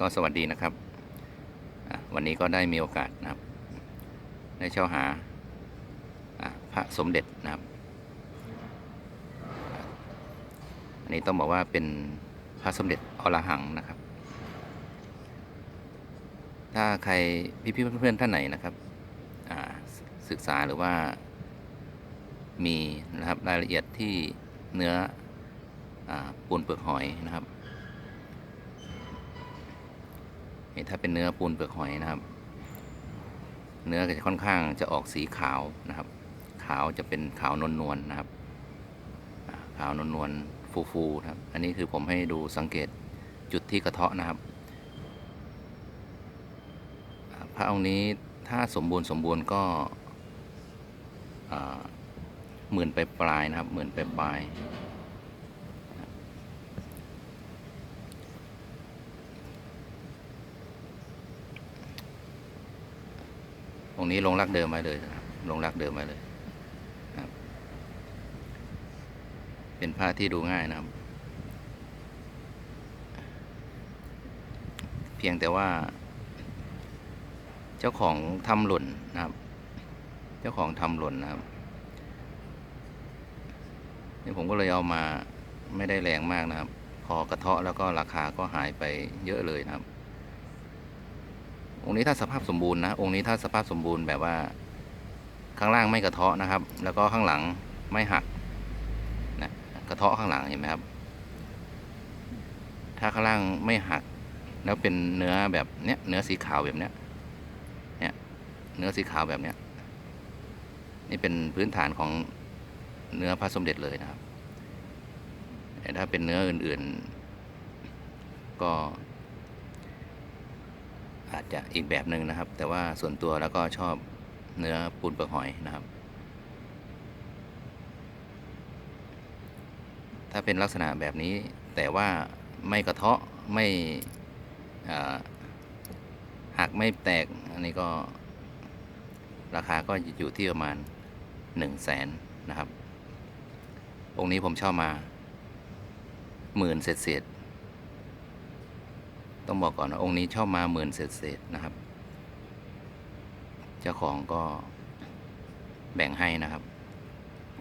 ก็สวัสดีนะครับ วันนี้ก็ได้มีโอกาสนะครับ ได้เช่าหาพระสมเด็จนะครับ อันนี้ต้องบอกว่าเป็นพระสมเด็จอรหังนะครับ ถ้าใครพี่ๆเพื่อนๆท่านไหนนะครับศึกษาหรือว่ามีนะครับรายละเอียดที่เนื้ออปูนเปลือกหอยนะครับ ถ้าเป็นเนื้อปูนเปลือกหอยนะครับ เนื้อก็จะค่อนข้างจะออกสีขาวนะครับ ขาวจะเป็นขาวนวลนวลๆนะครับ ขาวนวลนวลฟูฟูๆนะครับ อันนี้คือผมให้ดูสังเกตจุดที่กระเทาะนะครับ พระองค์นี้ถ้าสมบูรณ์สมบูรณ์ก็หมื่นไปปลายนะครับหมื่นไปปลายๆ องค์นี้ลงรักเดิมไว้เลยนะครับลงรักเดิมไว้เลยครับเป็นผ้าที่ดูง่ายนะครับ เพียงแต่ว่า เจ้าของทำหล่นนะครับ เจ้าของทำหล่นนะครับนี่ผมก็เลยเอามาไม่ได้แรงมากนะครับ พอกระเทาะแล้วก็ราคาก็หายไปเยอะเลยนะครับ องค์นี้ถ้าสภาพสมบูรณ์นะ องค์นี้ถ้าสภาพสมบูรณ์แบบว่า ข้างล่างไม่กระเทาะนะครับ แล้วก็ข้างหลังไม่หักนะกระเทาะข้างหลังเห็นไหมครับ ถ้าข้างล่างไม่หัก แล้วเป็นเนื้อแบบเนี้ย เนื้อสีขาวแบบเนี้ย เนี่ย เนื้อสีขาวแบบเนี้ย นี่เป็นพื้นฐานของเนื้อพระสมเด็จเลยนะครับแต่ถ้าเป็นเนื้ออื่น ๆ ก็ อาจจะอีกแบบหนึ่งนะครับ แต่ว่าส่วนตัวแล้วก็ชอบเนื้อปูนเปลือกหอยนะครับ ถ้าเป็นลักษณะแบบนี้แต่ว่าไม่กระเทาะไม่อ่าหักไม่แตกอันนี้ก็ราคาก็อยู่ที่ประมาณหนึ่งแสนนะครับองค์นี้ผมเช่ามาหมื่นเศษเศษ ต้องบอกก่อนว่าองค์นี้เช่ามาหมื่นเศษเศษๆนะครับ เจ้าของก็แบ่งให้นะครับ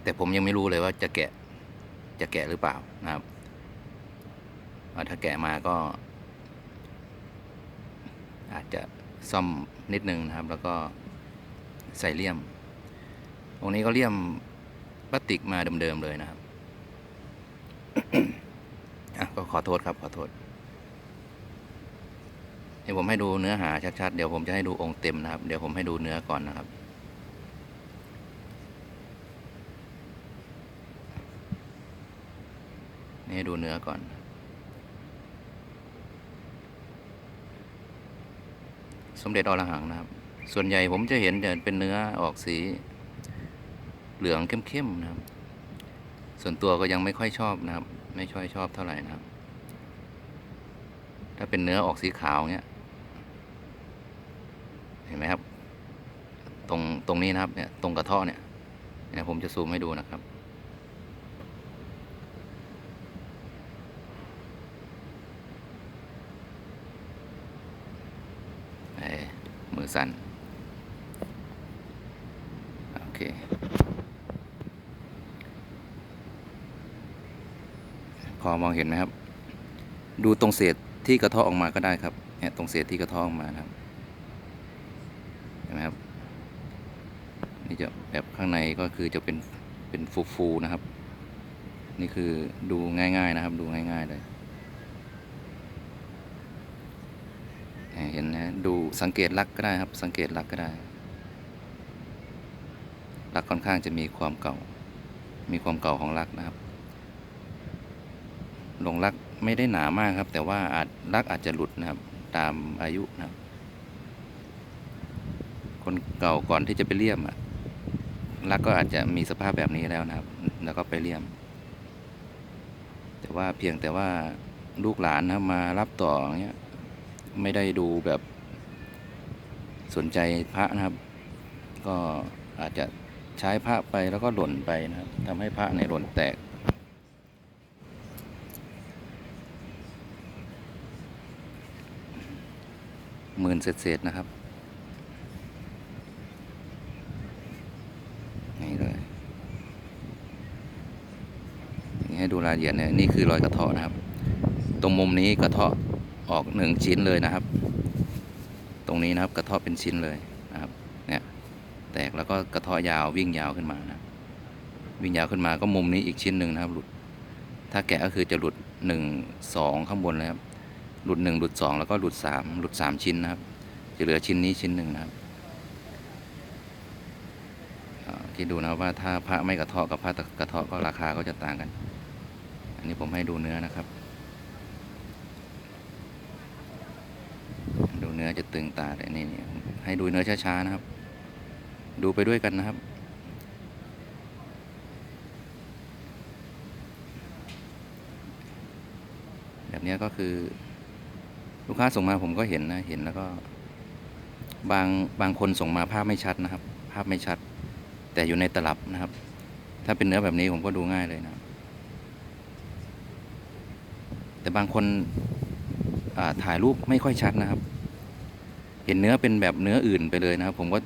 แต่ผมยังไม่รู้เลยว่าจะแกะจะแกะหรือเปล่านะครับถ้าแกะมาก็ อาจจะซ่อมนิดนึงนะครับ แล้วก็ใส่เลี่ยมองค์นี้ก็เลี่ยมพลาสติกมาเดิมๆเลยนะครับ ก็ขอโทษครับ ขอโทษ ดี๋ยวผมให้ดูเนื้อหาชัดๆ เดี๋ยวผมจะให้ดูองค์เต็มนะครับ เดี๋ยวผมให้ดูเนื้อก่อนนะครับ นี่ให้ดูเนื้อก่อน สมเด็จอรหังนะครับ ส่วนใหญ่ผมจะเห็นจะเป็นเนื้อออกสี เหลืองเข้มๆนะครับ ส่วนตัวก็ยังไม่ค่อยชอบนะครับ ไม่ค่อยชอบเท่าไหร่นะครับถ้าเป็นเนื้อออกสีขาวเนี้ย นไหมครับ ตรงตรงนี้นะครับเนี่ยตรงกระเทาะเนี่ยเนี่ยผมจะซูมให้ดูนะครับเอมือสั่น โอเค พอมองเห็นไหมครับ ดูตรงเศษที่กระเทาะออกมาก็ได้ครับเนี่ยตรงเศษที่กระเทาะออกมานะครับ ห็นไหมครับนี่จะแบบข้างในก็คือจะเป็นเป็นฟูๆนะครับ นี่คือดูง่าย ๆนะครับ ดูง่าย ๆเลยเห็นนะดูสังเกตลักก็ได้ครับ สังเกตลักก็ได้ลักค่อนข้างจะมีความเก่า มีความเก่าของลักนะครับลงลักไม่ได้หนามากครับ แต่ว่าอาจลักอาจจะหลุดนะครับ ตามอายุนะครับ คนเก่าก่อนที่จะไปเลี่ยมอะลักก็อาจจะมีสภาพแบบนี้แล้วนะครับ แล้วก็ไปเลี่ยม แต่ว่าเพียงแต่ว่าลูกหลานนะมารับต่อเงี้ยไม่ได้ดูแบบสนใจพระนะครับ ก็อาจจะใช้พระไปแล้วก็หล่นไปนะครับทำให้พระในยหล่นแตก หมื่นเศษๆนะครับ นี่เลยนี่ ให้ดูรายละเอียดเนี่ยนี่คือรอยกระเทาะนะครับ ตรงมุมนี้กระเทาะออกหนึ่งชิ้นเลยนะครับ ตรงนี้นะครับกระเทาะเป็นชิ้นเลยนะครับเนี่ยแตกแล้วก็กระเทาะยาววิ่งยาวขึ้นมานะวิ่งยาวขึ้นมาก็มุมนี้อีกชิ้นหนึ่งนะครับหลุด ถ้าแกะก็คือจะหลุดหนึ่งสองข้างบนเลยครับหลุดหนึ่งหลุดสองแล้วก็หลุดสามหลุดสามชิ้นนะครับ จะเหลือชิ้นนี้ชิ้นหนึ่งนะครับอ่าคิดดูนะว่าถ้าพระไม่กระเทาะกับพระกระเทาะก็ราคาก็จะต่างกัน นนี้ผมให้ดูเนื้อนะครับ ดูเนื้อจะตึงตาเลยนี่นี่ให้ดูเนื้อช้าๆนะครับ ดูไปด้วยกันนะครับแบบนี้ก็คือ ลูกค้าส่งมาผมก็เห็นนะเห็นแล้วก็ บางบางคนส่งมาภาพไม่ชัดนะครับ ภาพไม่ชัด แต่อยู่ในตลับนะครับ ถ้าเป็นเนื้อแบบนี้ผมก็ดูง่ายเลยนะครับ แต่บางคนถ่ายรูปไม่ค่อยชัดนะครับ เห็นเนื้อเป็นแบบเนื้ออื่นไปเลยนะครับ ผมก็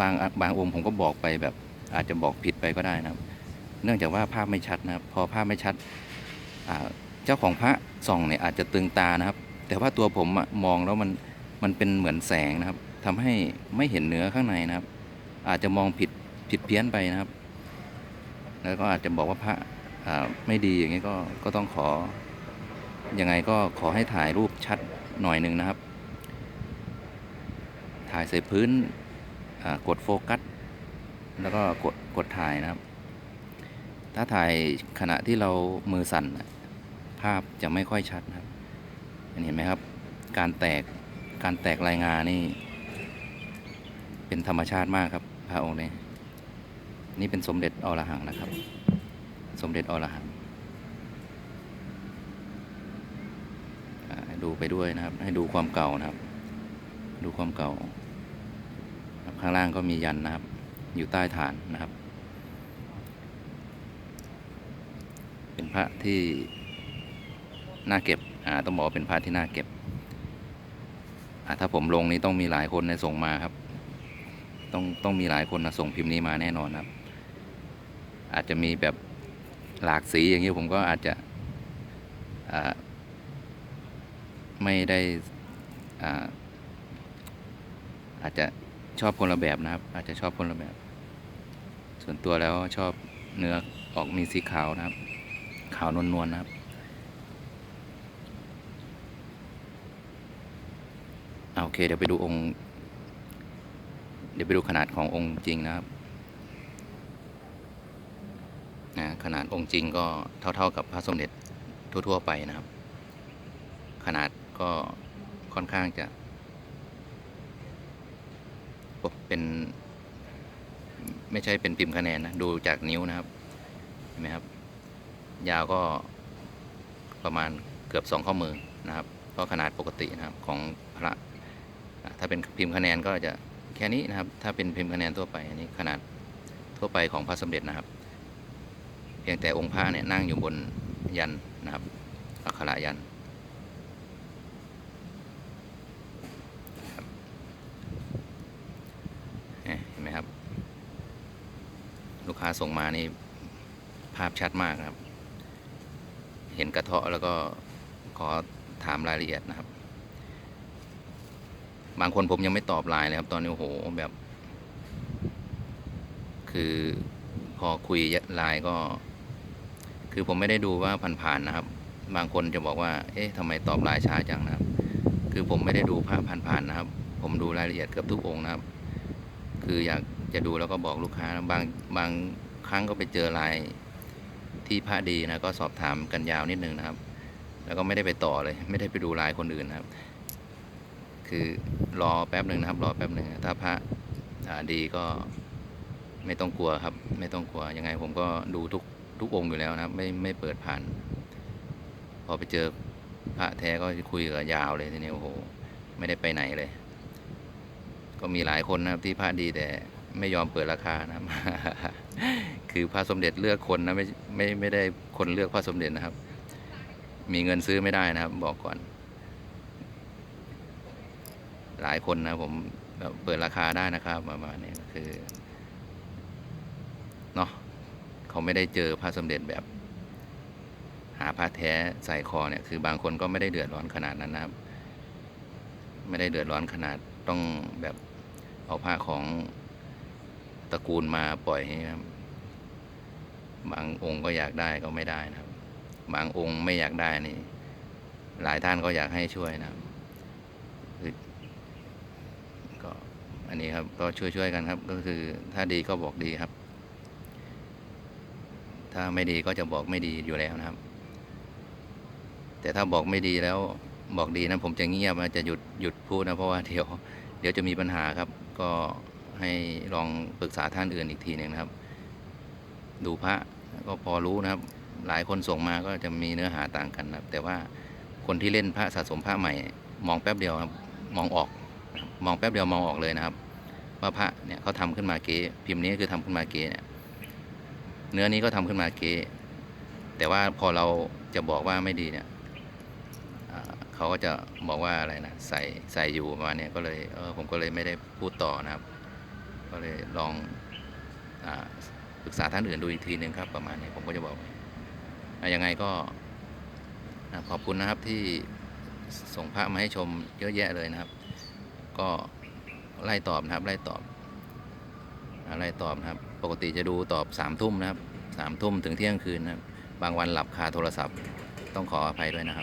บางบางองค์ผมก็บอกไปแบบ อาจจะบอกผิดไปก็ได้นะครับ เนื่องจากว่าภาพไม่ชัดนะครับ พอภาพไม่ชัดเจ้าของพระส่องเนี่ยอาจจะตึงตานะครับ แต่ว่าตัวผมมองแล้วมันมันเป็นเหมือนแสงนะครับทำให้ไม่เห็นเนื้อข้างในนะครับ อาจจะมองผิดผิดเพี้ยนไปนะครับ แล้วก็อาจจะบอกว่าพระไม่ดีอย่างนี้ก็ก็ต้องขอ ยังไงก็ขอให้ถ่ายรูปชัดหน่อยหนึ่งนะครับ ถ่ายใส่พื้นกดโฟกัส แล้วก็กดกดถ่ายนะครับ ถ้าถ่ายขณะที่เรามือสั่น ภาพจะไม่ค่อยชัดนะครับเห็นไหมครับ การแตกการแตกรายงานนี่ เป็นธรรมชาติมากครับพระองค์นี้นี่เป็นสมเด็จอรหังนะครับ สมเด็จอรหังอ่าให้ ดูไปด้วยนะครับ ให้ดูความเก่านะครับ ดูความเก่าข้างล่างก็มียันนะครับ อยู่ใต้ฐานนะครับ เป็นพระที่น่าเก็บอ่าต้องบอกว่าเป็นพระที่น่าเก็บอ่าถ้าผมลงนี้ต้องมีหลายคนในส่งมาครับ ต้องต้องมีหลายคนนะส่งพิมพ์นี้มาแน่นอนครับ อาจจะมีแบบหลากสีอย่างนี้ผมก็อาจจะอ่า ไม่ได้อาอาจจะชอบคนละแบบนะครับ อาจจะชอบคนละแบบ ส่วนตัวแล้วชอบเนื้อออกมีสีขาวนะครับ ขาวนวลๆนะครับ โอเค เดี๋ยวไปดูองค์ เดี๋ยวไปดูขนาดขององค์จริงนะครับนะขนาดองค์จริงก็เท่า ๆกับพระสมเด็จทั่ว ๆ ไปนะครับ ขนาด ก็ค่อนข้างจะเป็น ไม่ใช่เป็นพิมพ์คะแนนนะ ดูจากนิ้วนะครับ เห็นไหมครับ ยาวก็ประมาณเกือบสองข้อมือนะครับ ก็ขนาดปกตินะครับของพระ ถ้าเป็นพิมพ์คะแนนก็จะแค่นี้นะครับ ถ้าเป็นพิมพ์คะแนนทั่วไป อันนี้ขนาดทั่วไปของพระสมเด็จนะครับ เพียงแต่องค์พระเนี่ยนั่งอยู่บนยันนะครับ อักขระยันครับเนี่ยเห็นไหมครับ ลูก ค้าส่งมานี่ภาพชัดมากครับ เห็นกระเทาะแล้วก็ขอถามรายละเอียดนะครับ บางคนผมยังไม่ตอบไลน์เลยครับ ตอนนี้โอ้โหแบบ คือพอคุยไลน์ก็ คือผมไม่ได้ดูว่าผ่านๆนะครับ บางคนจะบอกว่า เอ๊ะทำไมตอบไลน์ช้าจังนะครับ คือผมไม่ได้ดูภาพผ่านๆนะครับ ผมดูรายละเอียดเกือบทุกองนะครับ คืออยาก จะดูแล้วก็บอกลูกค้าบางบางครั้งก็ไปเจอลน์ที่พระดีนะก็สอบถามกันยาวนิดนึงนะครับ แล้วก็ไม่ได้ไปต่อเลย ไม่ได้ไปดูลน์คนอื่นนะครับ คือรอแป๊บหนึ่งนะครับ รอแป๊บหนึ่งถ้าพระดีก็ไม่ต้องกลัวครับ ไม่ต้องกลัวยังไงผมก็ดูทุกทุกองค์อยู่แล้วนะครับ ไม่ไม่เปิดผ่าน พอไปเจอพระแท้ก็คุยกับยาวเลยทีนี้โอ้โห ไม่ได้ไปไหนเลย ก็มีหลายคนนะครับที่พระดีแต่ ไม่ยอมเปิดราคานะครับคือพระสมเด็จเลือกคนนะไม่ไม่ไม่ได้คนเลือกพระสมเด็จนะครับ มีเงินซื้อไม่ได้นะครับ บอกก่อน หลายคนนะผมเปิดราคาได้นะครับประมาณนี้คือเนาะเขาไม่ได้เจอพระสมเด็จแบบ หาพระแท้ใส่คอเนี่ยคือบางคนก็ไม่ได้เดือดร้อนขนาดนั้นนะครับ ไม่ได้เดือดร้อนขนาดต้องแบบเอาผ้าของ ตระกูลมาปล่อยให้ครับบางองค์ก็อยากได้ก็ไม่ได้นะครับ บางองค์ไม่อยากได้นี่ หลายท่านก็อยากให้ช่วยนะครับคือก็อันนี้ครับก็ช่วยๆกันครับ ก็คือถ้าดีก็บอกดีครับ ถ้าไม่ดีก็จะบอกไม่ดีอยู่แล้วนะครับ แต่ถ้าบอกไม่ดีแล้วบอกดีนะผมจะเงียบนะจะหยุดหยุดพูดนะเพราะว่าเดี๋ยว เดี๋ยวจะมีปัญหาครับ ก็ ให้ลองปรึกษาท่านอื่นอีกทีหนึ่งนะครับ ดูพระก็พอรู้นะครับ หลายคนส่งมาก็จะมีเนื้อหาต่างกันนะครับ แต่ว่าคนที่เล่นพระสะสมพระใหม่ มองแป๊บเดียวครับมองออก มองแป๊บเดียวมองออกเลยนะครับ ว่าพระเนี่ยเขาทำขึ้นมาเก๊พิมพ์นี้คือทำขึ้นมาเก๊เนี่ยเนื้อนี้ก็ทำขึ้นมาเก๊แต่ว่าพอเราจะบอกว่าไม่ดีเนี่ยเขาก็จะบอกว่าอะไรนะใส่ใส่อยู่มาเนี้ยก็เลยเออผมก็เลยไม่ได้พูดต่อนะครับ ก็เลยลองอปรึกษาท่านอื่นดูอีกทีหนึ่งครับ ประมาณนี้ผมก็จะบอกอยังไงก็ขอบคุณนะครับที่ส่งพระมาให้ชมเยอะแยะเลยนะครับ ก็ไล่ตอบนะครับไล่ตอบอะไรตอบนะครับ ปกติจะดูตอบสามทุ่มนะครับสามทุ่มถึงเที่ยงคืนนะครับ บางวันหลับคาโทรศัพท์ ต้องขออภัยด้วยนะครับ